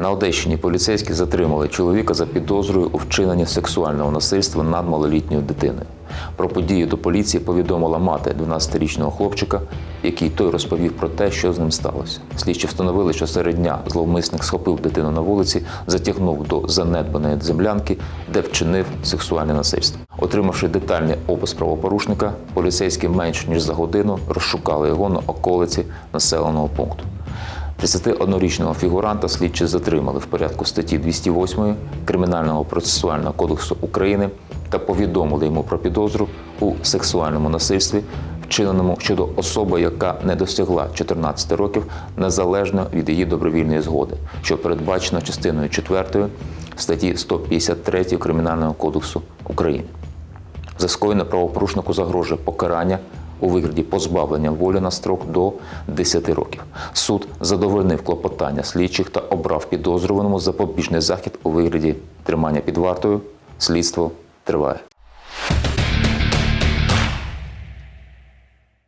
На Одещині поліцейські затримали чоловіка за підозрою у вчиненні сексуального насильства над малолітньою дитиною. Про подію до поліції повідомила мати 12-річного хлопчика, який той розповів про те, що з ним сталося. Слідчі встановили, що серед дня зловмисник схопив дитину на вулиці, затягнув до занедбаної землянки, де вчинив сексуальне насильство. Отримавши детальний опис правопорушника, поліцейські менш ніж за годину розшукали його на околиці населеного пункту. 31-річного фігуранта слідчі затримали в порядку статті 208 Кримінального процесуального кодексу України та повідомили йому про підозру у сексуальному насильстві, вчиненому щодо особи, яка не досягла 14 років незалежно від її добровільної згоди, що передбачено частиною 4 статті 153 Кримінального кодексу України. За скоєне правопорушнику загрожує покарання у вигляді позбавлення волі на строк до 10 років. Суд задовольнив клопотання слідчих та обрав підозрюваному запобіжний захід у вигляді тримання під вартою. Слідство триває.